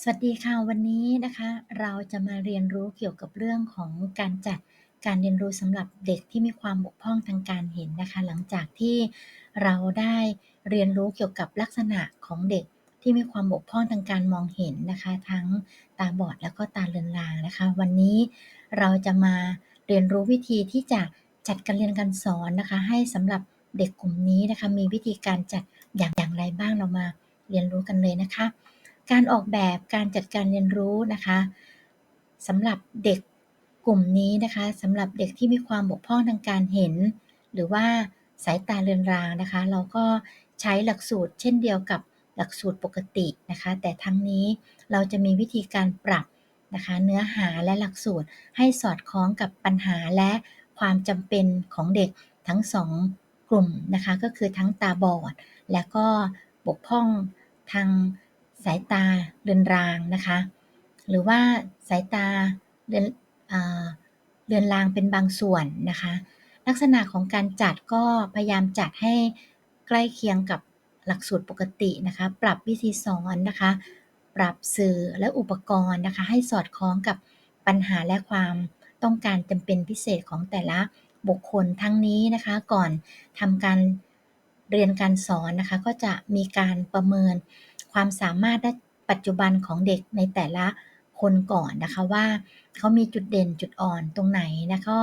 สวัสดีค่ะ วันนี้นะคะ เราจะมาเรียนรู้เกี่ยวกับเรื่องของการจัดการเรียนรู้สำหรับเด็กที่มีความบกพร่องทางการเห็นนะคะ หลังจากที่เราได้เรียนรู้เกี่ยวกับลักษณะของเด็กที่มีความบกพร่องทางการมองเห็นนะคะ ทั้งตาบอดแล้วก็ตาเลือนรางนะคะ วันนี้เราจะมาเรียนรู้วิธีที่จะจัดการเรียนการสอนนะคะ ให้สำหรับเด็กกลุ่มนี้นะคะ มีวิธีการจัดอย่างอย่างไรบ้างเรามาเรียนรู้กันเลยนะคะ การออกแบบการจัดการเรียนรู้นะคะสำหรับเด็กกลุ่มนี้นะคะสำหรับเด็กที่มีความบกพร่องทางการเห็น หรือว่าสายตาเลือนรางนะคะ เราก็ใช้หลักสูตรเช่นเดียวกับหลักสูตรปกตินะคะ แต่ทั้งนี้เราจะมีวิธีการปรับนะคะเนื้อหาและหลักสูตรให้สอดคล้องกับปัญหาและความจำเป็นของเด็กทั้งสองกลุ่มนะคะ ก็คือทั้งตาบอด และก็บกพร่องทาง สายตาเลือนรางนะคะ หรือว่าสายตาเลือนเลือนรางเป็นบางส่วนนะคะ ลักษณะของการจัดก็พยายามจัดให้ใกล้เคียงกับหลักสูตรปกตินะคะ ปรับวิธีสอนนะคะ ปรับสื่อและอุปกรณ์นะคะ ให้สอดคล้องกับปัญหาและความต้องการจำเป็นพิเศษของแต่ละบุคคลทั้งนี้นะคะ ก่อนทำการเรียนการสอนนะคะ ก็จะมีการประเมิน ความสามารถปัจจุบันของเด็กในแต่ละคนก่อนนะคะว่าเขามีจุดเด่นจุดอ่อนตรงไหนนะก็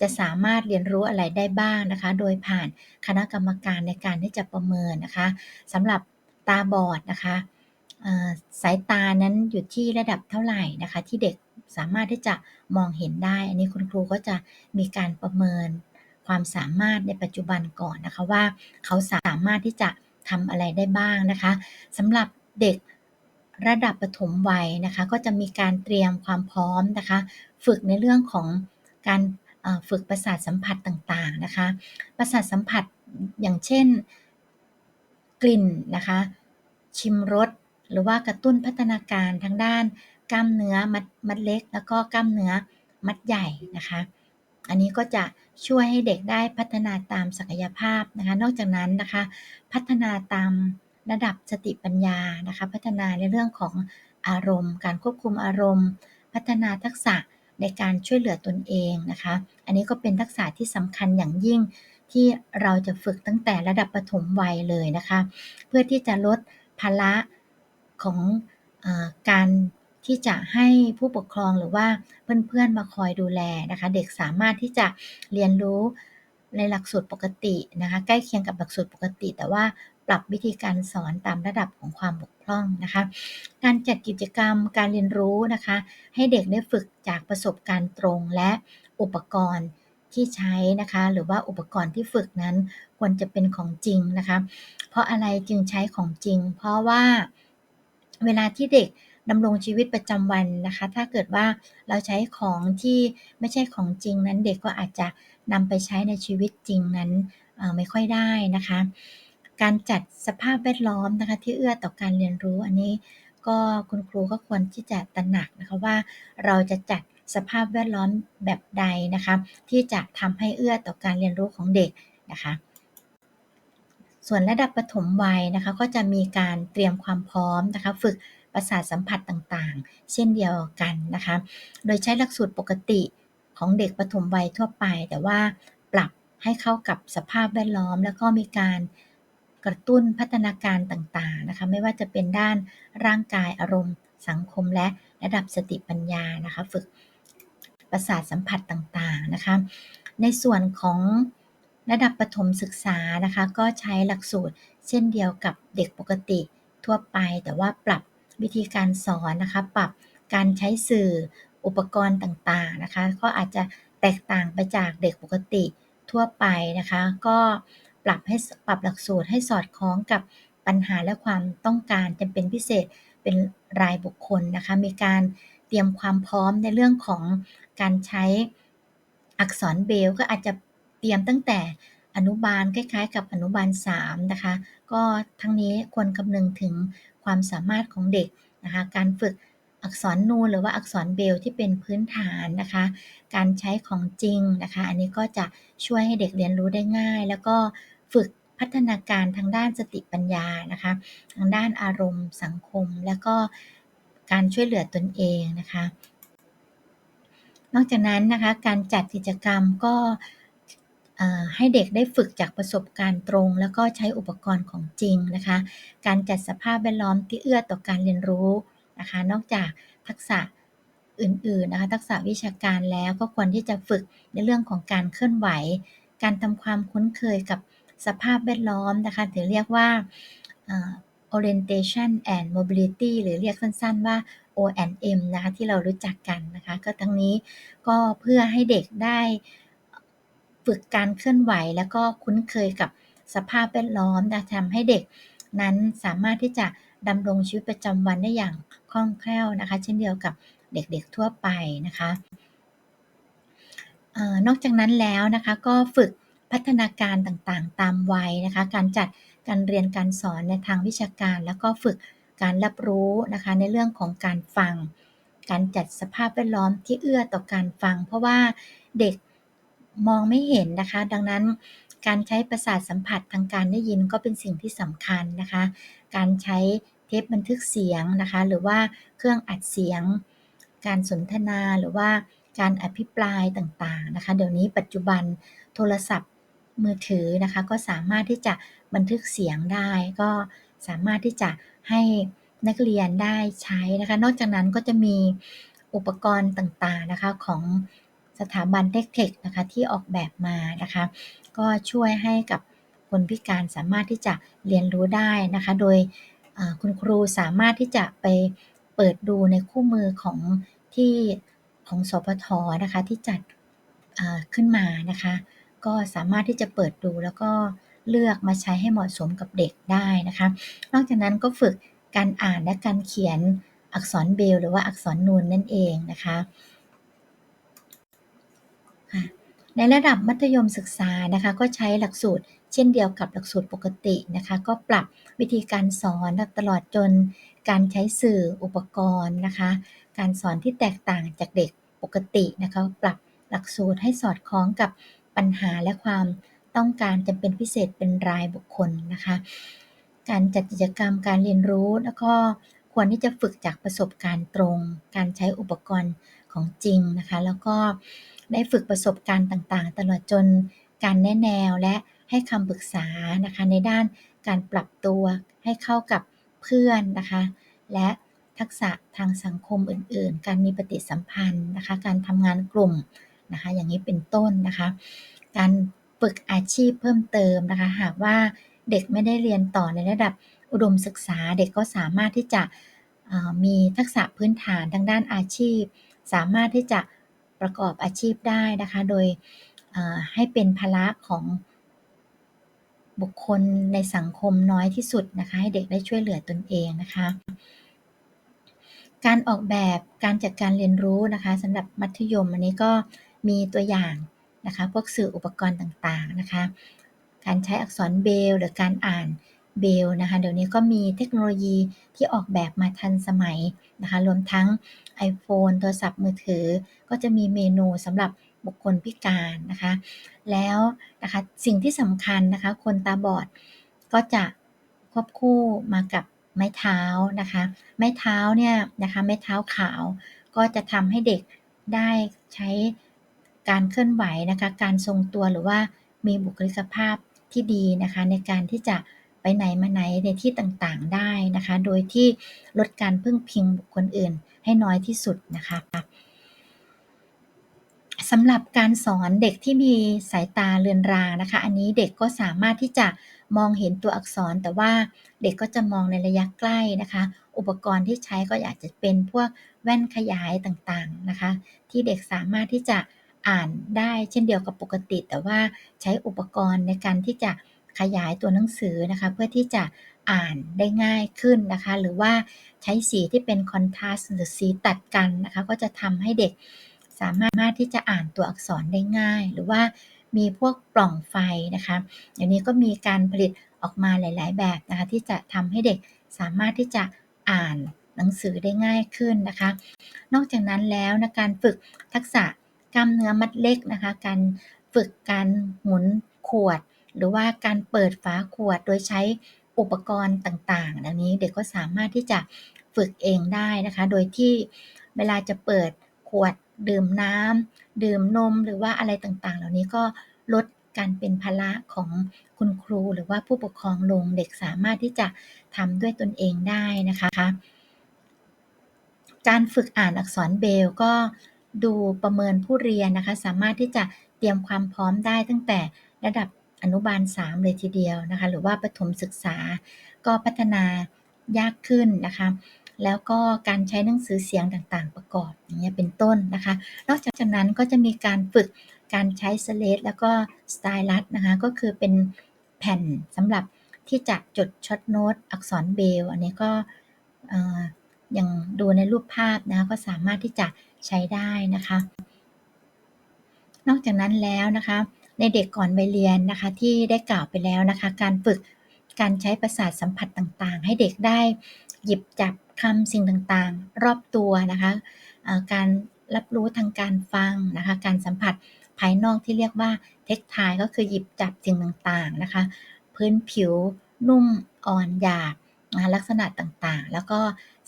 จะสามารถเรียนรู้อะไรได้บ้างนะคะ โดยผ่านคณะกรรมการในการที่จะประเมินนะคะสำหรับตาบอดนะคะสายตานั้นอยู่ที่ระดับเท่าไหร่นะคะ ที่เด็กสามารถที่จะมองเห็นได้ อันนี้คุณครูก็จะมีการประเมินความสามารถในปัจจุบันก่อนนะคะว่า เขาสามารถที่จะ ทำอะไรได้บ้างนะคะสำหรับเด็กระดับปฐมวัยนะคะ ก็จะมีการเตรียมความพร้อมนะคะ ฝึกในเรื่องของการฝึกประสาทสัมผัสต่างๆนะคะ ประสาทสัมผัสอย่างเช่นกลิ่นนะคะ ชิมรสหรือว่ากระตุ้นพัฒนาการทางด้านกล้ามเนื้อมัดมัดเล็ก แล้วก็กล้ามเนื้อมัดใหญ่นะคะ อันนี้ก็จะช่วยให้เด็กได้พัฒนาตามศักยภาพนะคะ นอกจากนั้นนะคะ พัฒนาตามระดับสติปัญญานะคะ พัฒนาในเรื่องของอารมณ์ การควบคุมอารมณ์ พัฒนาทักษะในการช่วยเหลือตนเองนะคะ อันนี้ก็เป็นทักษะที่สำคัญอย่างยิ่งที่เราจะฝึกตั้งแต่ระดับปฐมวัยเลยนะคะ เพื่อที่จะลดภาระของอการ ที่จะให้ผู้ปกครองหรือว่าเพื่อนๆมาคอยดูแลนะคะ เด็กสามารถที่จะเรียนรู้ในหลักสูตรปกตินะคะใกล้เคียงกับหลักสูตรปกติ แต่ว่าปรับวิธีการสอนตามระดับของความบกพร่องนะคะ การจัดกิจกรรมการเรียนรู้นะคะ ให้เด็กได้ฝึกจากประสบการณ์ตรงและอุปกรณ์ที่ใช้นะคะ หรือว่าอุปกรณ์ที่ฝึกนั้นควรจะเป็นของจริงนะคะ เพราะอะไรจึงใช้ของจริง เพราะว่าเวลาที่เด็ก ดำรงชีวิตประจำวันนะคะ ถ้าเกิดว่าเราใช้ของที่ไม่ใช่ของจริงนั้น เด็กก็อาจจะนำไปใช้ในชีวิตจริงนั้นไม่ค่อยได้นะคะ การจัดสภาพแวดล้อมนะคะที่เอื้อต่อการเรียนรู้อันนี้ก็คุณครูก็ควรที่จะตระหนักนะคะว่าเราจะจัดสภาพแวดล้อมแบบใดนะคะ ที่จะทำให้เอื้อต่อการเรียนรู้ของเด็กนะคะ ส่วนระดับปฐมวัยนะคะ ก็จะมีการเตรียมความพร้อมนะคะ ฝึก ประสาทสัมผัสต่างๆ เช่นเดียวกันนะคะ โดยใช้หลักสูตรปกติของเด็กปฐมวัยทั่วไป แต่ว่าปรับให้เข้ากับสภาพแวดล้อม แล้วก็มีการกระตุ้นพัฒนาการต่างๆนะคะ ไม่ว่าจะเป็นด้านร่างกายอารมณ์ สังคมและระดับสติปัญญานะคะ ฝึกประสาทสัมผัสต่างๆนะคะ ในส่วนของระดับประถมศึกษานะคะ ก็ใช้หลักสูตรเช่นเดียวกับเด็กปกติทั่วไป แต่ว่าปรับ วิธีการสอนนะคะ ปรับการใช้สื่ออุปกรณ์ต่างๆนะคะ ก็อาจจะแตกต่างไปจากเด็กปกติทั่วไปนะคะ ก็ปรับให้ปรับหลักสูตรให้สอดคล้องกับปัญหาและความต้องการจำเป็นพิเศษเป็นรายบุคคลนะคะ มีการเตรียมความพร้อมในเรื่องของการใช้อักษรเบลก็อาจจะเตรียมตั้งแต่ อนุบาลคล้ายๆ กับอนุบาล3นะคะ ก็ทั้งนี้ควรคำนึงถึงความสามารถของเด็กนะคะ การฝึกอักษรนูนหรือว่าอักษรเบลที่เป็นพื้นฐานนะคะ การใช้ของจริงนะคะ อันนี้ก็จะช่วยให้เด็กเรียนรู้ได้ง่าย แล้วก็ฝึกพัฒนาการทางด้านสติปัญญานะคะ ทางด้านอารมณ์สังคม แล้วก็การช่วยเหลือตนเองนะคะ นอกจากนั้นนะคะ การจัดกิจกรรมก็ ให้เด็กได้ฝึกจากประสบการณ์ตรง แล้วก็ใช้อุปกรณ์ของจริงนะคะ การจัดสภาพแวดล้อมที่เอื้อต่อการเรียนรู้นะคะ นอกจากทักษะอื่นๆนะคะทักษะวิชาการแล้วก็ควรที่จะฝึกในเรื่องของการเคลื่อนไหว การทำความคุ้นเคยกับสภาพแวดล้อมนะคะถือเรียกว่า orientation and mobility หรือเรียกสั้น ๆ ว่า O&M นะคะที่เรารู้จักกันนะคะ ก็ทั้งนี้ก็เพื่อให้เด็กได้ ฝึกการเคลื่อนไหว แล้วก็คุ้นเคยกับสภาพแวดล้อมนะทำให้เด็กนั้นสามารถที่จะดำรงชีวิตประจำวันได้อย่างคล่องแคล่วนะคะ เช่นเดียวกับเด็กๆทั่วไปนะคะออนอกจากนั้นแล้วนะคะก็ฝึกพัฒนาการต่างๆ ตามวัยนะคะ การจัดการเรียนการสอนในทางวิชาการ แล้วก็ฝึกการรับรู้นะคะในเรื่องของการฟัง การจัดสภาพแวดล้อมที่เอื้อต่อการฟัง เพราะว่าเด็ก มองไม่เห็นนะคะ ดังนั้นการใช้ประสาทสัมผัสทางการได้ยินก็เป็นสิ่งที่สำคัญนะคะ การใช้เทปบันทึกเสียงนะคะ หรือว่าเครื่องอัดเสียง การสนทนาหรือว่าการอภิปรายต่างๆนะคะ เดี๋ยวนี้ปัจจุบันโทรศัพท์มือถือนะคะ ก็สามารถที่จะบันทึกเสียงได้ ก็สามารถที่จะให้นักเรียนได้ใช้นะคะ นอกจากนั้นก็จะมีอุปกรณ์ต่างๆนะคะของ สถาบันเทคเทคนะคะที่ออกแบบมานะคะ ก็ช่วยให้กับคนพิการสามารถที่จะเรียนรู้ได้นะคะ โดยคุณครูสามารถที่จะไปเปิดดูในคู่มือของที่ของสพทนะคะที่จัดขึ้นมานะคะ ก็สามารถที่จะเปิดดูแล้วก็เลือกมาใช้ให้เหมาะสมกับเด็กได้นะคะ นอกจากนั้นก็ฝึกการอ่านและการเขียนอักษรเบลหรือว่าอักษรนูนนั่นเองนะคะ ในระดับมัธยมศึกษานะคะ ก็ใช้หลักสูตร เช่นเดียวกับหลักสูตรปกตินะคะ ก็ปรับวิธีการสอนตลอดจนการใช้สื่ออุปกรณ์นะคะ การสอนที่แตกต่างจากเด็กปกตินะคะ ปรับหลักสูตรให้สอดคล้องกับปัญหาและความต้องการจำเป็นพิเศษเป็นรายบุคคลนะคะ การจัดกิจกรรมการเรียนรู้แล้วก็ควรที่จะฝึกจากประสบการณ์ตรง การใช้อุปกรณ์ของจริงนะคะ แล้วก็ ได้ฝึกประสบการณ์ต่างๆ ตลอดจนการแนะแนวและให้คำปรึกษานะคะในด้านการปรับตัวให้เข้ากับเพื่อนนะคะ และทักษะทางสังคมอื่นๆ การมีปฏิสัมพันธ์นะคะ การทำงานกลุ่มนะคะ อย่างนี้เป็นต้นนะคะ การฝึกอาชีพเพิ่มเติมนะคะ หากว่าเด็กไม่ได้เรียนต่อในระดับอุดมศึกษา เด็กก็สามารถที่จะมีทักษะพื้นฐานทางด้านอาชีพ สามารถที่จะ ประกอบอาชีพได้นะคะ โดยให้เป็นภาระของบุคคลในสังคมน้อยที่สุดนะคะ ให้เด็กได้ช่วยเหลือตนเองนะคะ การออกแบบการจัดการเรียนรู้นะคะสำหรับมัธยมอันนี้ก็มีตัวอย่างนะคะ พวกสื่ออุปกรณ์ต่างๆนะคะ การใช้อักษรเบลหรือการอ่าน เบลนะคะ เดี๋ยวนี้ก็มีเทคโนโลยีที่ออกแบบมาทันสมัยนะคะ รวมทั้ง iPhone โทรศัพท์มือถือ ก็จะมีเมนูสำหรับบุคคลพิการนะคะ แล้วนะคะสิ่งที่สำคัญนะคะ คนตาบอดก็จะควบคู่มากับไม้เท้านะคะ ไม้เท้าเนี่ยนะคะ ไม้เท้าขาว ก็จะทำให้เด็กได้ใช้การเคลื่อนไหวนะคะ การทรงตัวหรือว่ามีบุคลิกภาพที่ดีนะคะ ในการที่จะ ไปไหนมาไหนในที่ต่างๆได้นะคะ โดยที่ลดการพึ่งพิงบุคคลอื่นให้น้อยที่สุดนะคะสำหรับการสอนเด็กที่มีสายตาเลือนรางนะคะ อันนี้เด็กก็สามารถที่จะมองเห็นตัวอักษร แต่ว่าเด็กก็จะมองในระยะใกล้นะคะ อุปกรณ์ที่ใช้ก็อยากจะเป็นพวกแว่นขยายต่างๆนะคะ ที่เด็กสามารถที่จะอ่านได้เช่นเดียวกับปกติ แต่ว่าใช้อุปกรณ์ในการที่จะ ขยายตัวหนังสือนะคะเพื่อที่จะอ่านได้ง่ายขึ้นนะคะ หรือว่าใช้สีที่เป็นคอนทราสต์หรือสีตัดกันนะคะ ก็จะทำให้เด็กสามารถที่จะอ่านตัวอักษรได้ง่าย หรือว่ามีพวกปล่องไฟนะคะอย่างนี้ก็มีการผลิตออกมาหลาย ๆ แบบนะคะ ที่จะทำให้เด็กสามารถที่จะอ่านหนังสือได้ง่ายขึ้นนะคะ นอกจากนั้นแล้วนะการฝึกทักษะกล้ามเนื้อมัดเล็กนะคะ การฝึกการหมุนขวด หรือว่าการเปิดฝาขวดโดยใช้อุปกรณ์ต่างๆดังนี้เด็กก็สามารถที่จะฝึกเองได้นะคะ โดยที่เวลาจะเปิดขวดดื่มน้ำดื่มนมหรือว่าอะไรต่างๆ เหล่านี้ก็ลดการเป็นภาระของคุณครูหรือว่าผู้ปกครองลงเด็กสามารถที่จะทำด้วยตนเองได้นะคะ การฝึกอ่านอักษรเบลก็ดูประเมินผู้เรียนนะคะ สามารถที่จะเตรียมความพร้อมได้ตั้งแต่ระดับ อนุบาล 3 เลยทีเดียวนะคะ หรือว่าประถมศึกษาก็พัฒนายากขึ้นนะคะ แล้วก็การใช้หนังสือเสียงต่างๆ ประกอบอย่างเงี้ยเป็นต้นนะคะ นอกจากนั้นก็จะมีการฝึกการใช้สเลดแล้วก็สไตลัสนะคะ ก็คือเป็นแผ่นสำหรับที่จะจดช็อตโน้ตอักษรเบล อันนี้ก็อย่างดูในรูปภาพนะก็สามารถที่จะใช้ได้นะคะ นอกจากนั้นแล้วนะคะ ในเด็กก่อนวัยเรียนนะคะที่ได้กล่าวไปแล้วนะคะ การฝึกการใช้ประสาทสัมผัสต่างๆ ให้เด็กได้หยิบจับคำสิ่งต่างๆ รอบตัวนะคะการรับรู้ทางการฟังนะคะการสัมผัสภายนอกที่เรียกว่าเทคทายก็คือหยิบจับสิ่งต่างๆนะคะ พื้นผิวนุ่มอ่อนหยาบลักษณะต่างๆ แล้วก็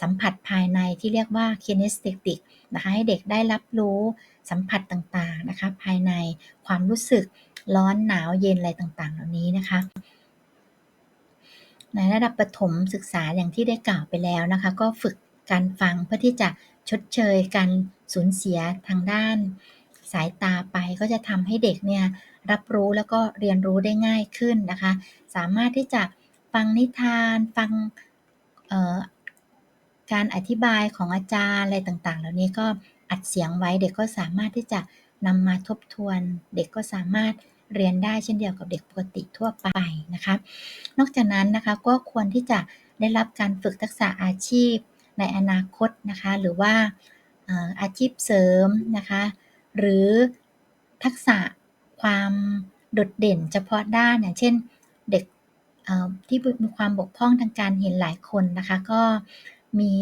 สัมผัสภายในที่เรียกว่า kinesthetic นะคะให้เด็กได้รับรู้ สัมผัสต่างๆนะคะ ภายในความรู้สึกร้อนหนาวเย็นอะไรต่างๆ เหล่านี้นะคะในระดับประถมศึกษาอย่างที่ได้กล่าวไปแล้วนะคะ ก็ฝึกการฟังเพื่อที่จะชดเชยการสูญเสียทางด้าน สายตาไปก็จะทำให้เด็กเนี่ยรับรู้แล้วก็เรียนรู้ได้ง่ายขึ้นนะคะ สามารถที่จะฟังนิทานฟังการอธิบายของอาจารย์อะไรต่างๆ เหล่านี้ก็ อัดเสียงไว้ เด็กก็สามารถที่จะนำมาทบทวน เด็กก็สามารถเรียนได้เช่นเดียวกับเด็กปกติทั่วไปนะคะ นอกจากนั้นนะคะก็ควรที่จะได้รับการฝึกทักษะอาชีพในอนาคตนะคะ หรือว่าอาชีพเสริมนะคะ หรือทักษะความโดดเด่นเฉพาะด้านอย่างเช่นเด็กที่มีความบกพร่องทางการเห็นหลายคนนะคะ ก็มี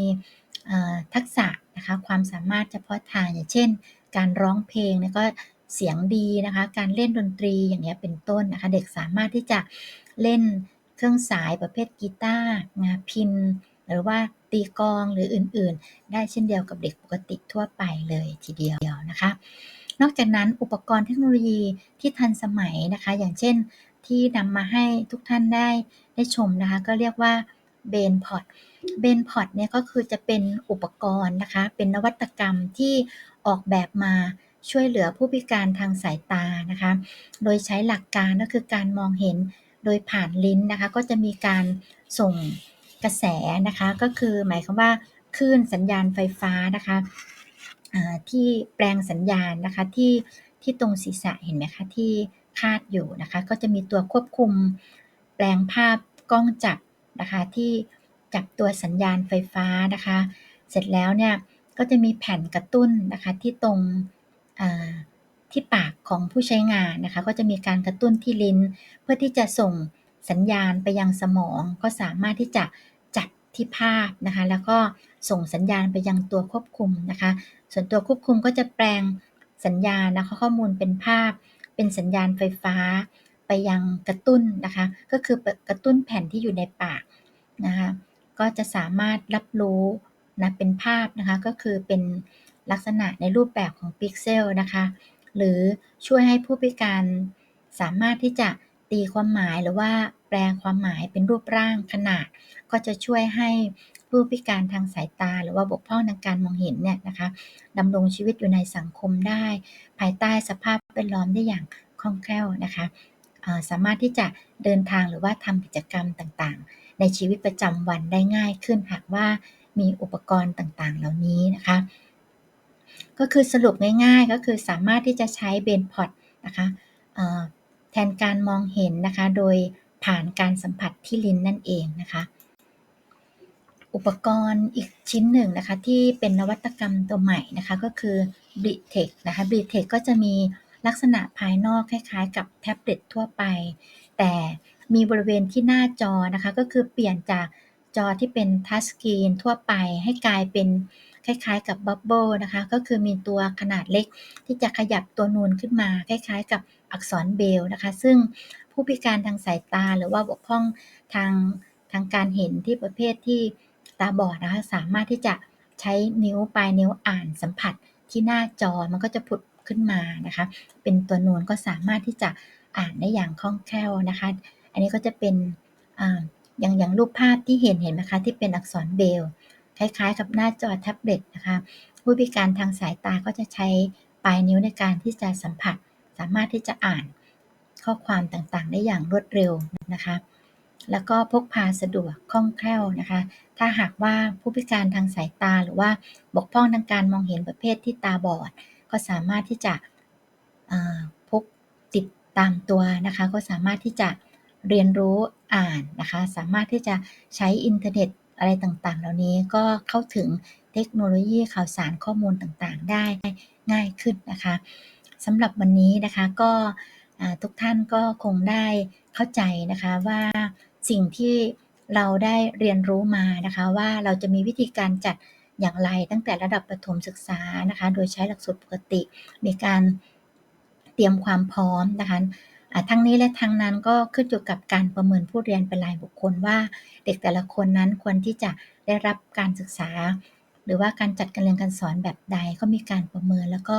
ทักษะ นะคะความสามารถเฉพาะทางอย่างเช่น การร้องเพลงเนี่ยก็เสียงดีนะคะการเล่นดนตรีอย่างเงี้ยเป็นต้นนะคะเด็กสามารถที่จะเล่นเครื่องสายประเภทกีตาร์นะพิน หรือว่าตีกลองหรืออื่นๆ ได้เช่นเดียวกับเด็กปกติทั่วไปเลยทีเดียวนะคะ นอกจากนั้นอุปกรณ์เทคโนโลยีที่ทันสมัยนะคะ อย่างเช่นที่นำมาให้ทุกท่านได้ได้ชมนะคะ ก็เรียกว่าเบนพอด เบนพอดเนี่ยก็คือจะเป็นอุปกรณ์นะคะ เป็นนวัตกรรมที่ออกแบบมาช่วยเหลือผู้พิการทางสายตานะคะ โดยใช้หลักการก็คือการมองเห็นโดยผ่านลิ้นนะคะ ก็จะมีการส่งกระแสนะคะ ก็คือหมายความว่าคลื่นสัญญาณไฟฟ้านะคะที่แปลงสัญญาณนะคะที่ที่ตรงศีรษะเห็นไหมคะที่คาดอยู่นะคะ ก็จะมีตัวควบคุมแปลงภาพกล้องจับนะคะที่ จับตัวสัญญาณไฟฟ้านะคะ เสร็จแล้วเนี่ยก็จะมีแผ่นกระตุ้นนะคะที่ตรงที่ปากของผู้ใช้งานนะคะ ก็จะมีการกระตุ้นที่ลิ้น เพื่อที่จะส่งสัญญาณไปยังสมอง ก็สามารถที่จะจับที่ภาพนะคะ แล้วก็ส่งสัญญาณไปยังตัวควบคุมนะคะ ส่วนตัวควบคุมก็จะแปลงสัญญาณนะคะข้อมูลเป็นภาพ เป็นสัญญาณไฟฟ้า ไปยังกระตุ้นนะคะ ก็คือกระตุ้นแผ่นที่อยู่ในปากนะคะ ก็จะสามารถรับรู้นะเป็นภาพนะคะ ก็คือเป็นลักษณะในรูปแบบของพิกเซลนะคะ หรือช่วยให้ผู้พิการสามารถที่จะตีความหมายหรือว่าแปลความหมายเป็นรูปร่างขนาด ก็จะช่วยให้ผู้พิการทางสายตา หรือว่าบกพร่องทางการมองเห็นเนี่ยนะคะดำรงชีวิตอยู่ในสังคมได้ ภายใต้สภาพแวดล้อมได้อย่างคล่องแคล่วนะคะ สามารถที่จะเดินทางหรือว่าทำกิจกรรมต่างๆ ในชีวิตประจำวันได้ง่ายขึ้น หากว่ามีอุปกรณ์ต่างๆ เหล่านี้นะคะ ก็คือสรุปง่ายๆ ก็คือสามารถที่จะใช้เบนพอดนะคะแทนการมองเห็นนะคะ โดยผ่านการสัมผัสที่ลิ้นนั่นเองนะคะอุปกรณ์อีกชิ้นหนึ่งนะคะที่เป็นนวัตกรรมตัวใหม่นะคะก็คือ b r i t e c h นะคะ b r i t e c h ก็จะมี ลักษณะภายนอกคล้ายๆ กับแท็บเล็ตทั่วไป แต่มีบริเวณที่หน้าจอนะคะ ก็คือเปลี่ยนจากจอที่เป็นทัชสกรีนทั่วไปให้กลายเป็นคล้ายๆกับบับเบิลนะคะ ก็คือมีตัวขนาดเล็กที่จะขยับตัวนูนขึ้นมา คล้ายๆ กับอักษรเบลนะคะ ซึ่งผู้พิการทางสายตาหรือว่าบกพร่องทางทางการเห็นที่ประเภทที่ตาบอดนะคะ สามารถที่จะใช้นิ้วปลายนิ้วอ่านสัมผัสที่หน้าจอมันก็จะผุด ขึ้นมานะคะ เป็นตัวนูนก็สามารถที่จะอ่านได้อย่างคล่องแคล่วนะคะ อันนี้ก็จะเป็นอย่างอย่างรูปภาพที่เห็นเห็นไหมคะที่เป็นอักษรเบลคล้าย ๆ กับหน้าจอแท็บเล็ตนะคะผู้พิการทางสายตาก็จะใช้ปลายนิ้วในการที่จะสัมผัส สามารถที่จะอ่านข้อความต่างๆ ได้อย่างรวดเร็วนะคะ แล้วก็พกพาสะดวกคล่องแคล่วนะคะ ถ้าหากว่าผู้พิการทางสายตาหรือว่าบกพร่องทางการมองเห็นประเภทที่ตาบอด ก็สามารถที่จะพกติดตามตัวนะคะ ก็สามารถที่จะเรียนรู้อ่านนะคะ สามารถที่จะใช้อินเทอร์เน็ตอะไรต่างๆ เหล่านี้ก็เข้าถึงเทคโนโลยีข่าวสารข้อมูลต่างๆ ได้ง่ายขึ้นนะคะสำหรับวันนี้นะคะก็ทุกท่านก็คงได้เข้าใจนะคะว่าสิ่งที่เราได้เรียนรู้มานะคะ ว่าเราจะมีวิธีการจัด อย่างไรตั้งแต่ระดับประถมศึกษานะคะ โดยใช้หลักสูตรปกติ มีการเตรียมความพร้อมนะคะทั้งนี้และทั้งนั้นก็ขึ้นอยู่กับการประเมินผู้เรียนเป็นรายบุคคลว่า เด็กแต่ละคนนั้นควรที่จะได้รับการศึกษา หรือว่าการจัดการเรียนการสอนแบบใดก็มีการประเมินแล้วก็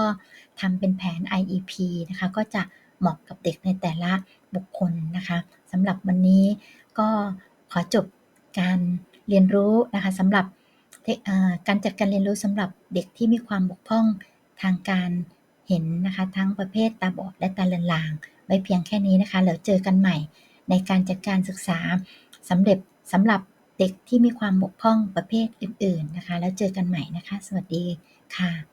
ทำเป็นแผน IEP นะคะก็จะเหมาะกับเด็กในแต่ละบุคคลนะคะสำหรับวันนี้ก็ขอจบการเรียนรู้นะคะสำหรับ การจัดการเรียนรู้สำหรับเด็กที่มีความบกพร่องทางการเห็นนะคะ ทั้งประเภทตาบอดและตาเลือนลาง ไว้เพียงแค่นี้นะคะแล้วเจอกันใหม่ ในการจัดการศึกษาสำเร็จสำหรับเด็กที่มีความบกพร่องประเภทอื่น ๆนะคะ แล้วเจอกันใหม่นะคะ สวัสดีค่ะ